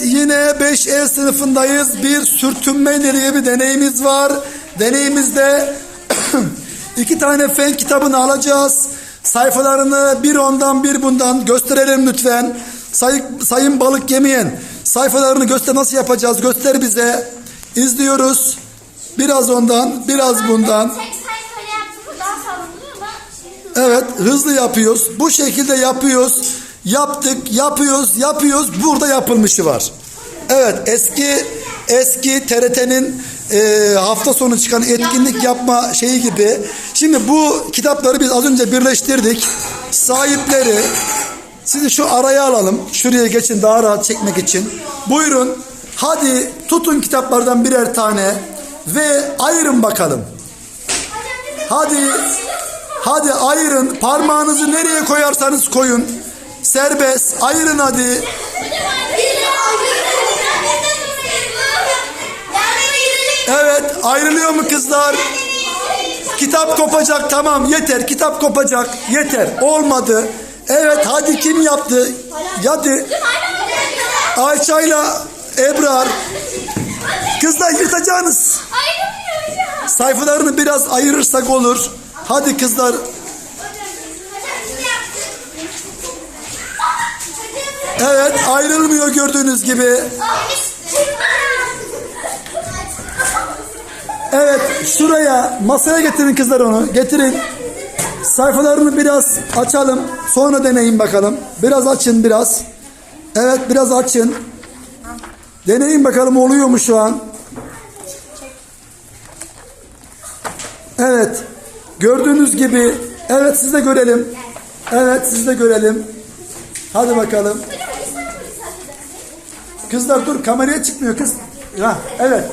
5E sınıfındayız. Bir sürtünme diye bir deneyimiz var. Deneyimizde iki tane fen kitabını alacağız. Sayfalarını bir ondan bir bundan gösterelim lütfen. Say, sayın balık yemeyen sayfalarını göster nasıl yapacağız göster bize. İzliyoruz. Biraz ondan biraz bundan. Evet hızlı yapıyoruz. Bu şekilde yapıyoruz. Yaptık, yapıyoruz, yapıyoruz. Burada yapılmışı var. Evet eski eski TRT'nin e, hafta sonu çıkan etkinlik yapma şeyi gibi. Şimdi bu kitapları biz az önce birleştirdik. Sahipleri sizi şu araya alalım. Şuraya geçin daha rahat çekmek için. Buyurun. Hadi tutun kitaplardan birer tane ve ayırın bakalım. Hadi. Hadi ayırın. Parmağınızı nereye koyarsanız koyun. Serbest. Ayırın hadi. Evet. Ayrılıyor mu kızlar? Kitap kopacak. Tamam yeter. Kitap kopacak. Yeter. Olmadı. Evet hadi kim yaptı? Hadi. Ayça'yla Ebrar. Kızlar yırtacağınız. Sayfalarını biraz ayırırsak olur. Hadi kızlar. Evet ayrılmıyor gördüğünüz gibi. Evet şuraya masaya getirin kızlar onu. Getirin. Sayfalarını biraz açalım. Sonra deneyin bakalım. Biraz açın biraz. Evet biraz açın. Deneyin bakalım oluyor mu şu an? Evet. Gördüğünüz gibi. Evet siz de görelim. Evet siz de görelim. Hadi bakalım. Kızlar dur kameraya çıkmıyor kız. Ha, evet.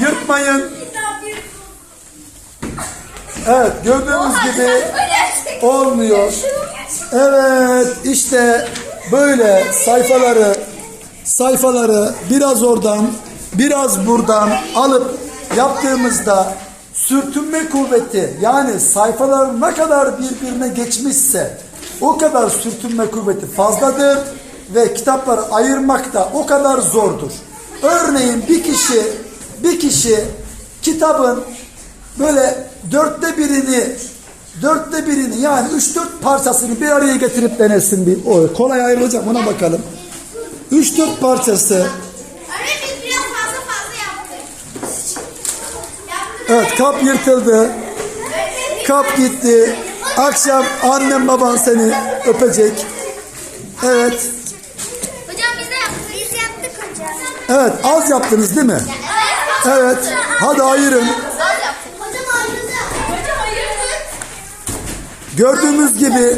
Yırtmayın. Evet gördüğünüz gibi olmuyor. Evet işte böyle sayfaları sayfaları biraz oradan biraz buradan alıp yaptığımızda sürtünme kuvveti yani sayfalar ne kadar birbirine geçmişse o kadar sürtünme kuvveti fazladır ve kitapları ayırmak da o kadar zordur. Örneğin bir kişi bir kişi kitabın böyle dörtte birini dörtte birini yani üç dört parçasını bir araya getirip denesin bir. O kolay ayrılacak ona bakalım. Üç dört parçası. Evet kap yırtıldı. Kap gitti akşam annem baban seni öpecek evet Hocam biz de yaptık. Biz yaptık hocam. evet az yaptınız değil mi evet hadi ayırın. Gördüğümüz gibi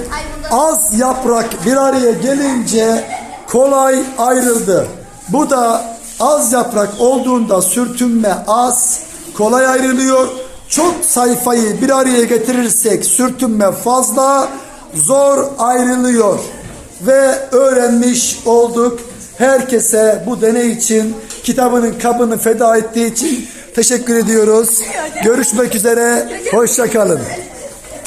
az yaprak bir araya gelince kolay ayrıldı. Bu da az yaprak olduğunda sürtünme az, kolay ayrılıyor. Çok sayfayı bir araya getirirsek sürtünme fazla, zor ayrılıyor. Ve öğrenmiş olduk. Herkese bu deney için kitabının kabını feda ettiği için teşekkür ediyoruz. Görüşmek üzere. Hoşçakalın.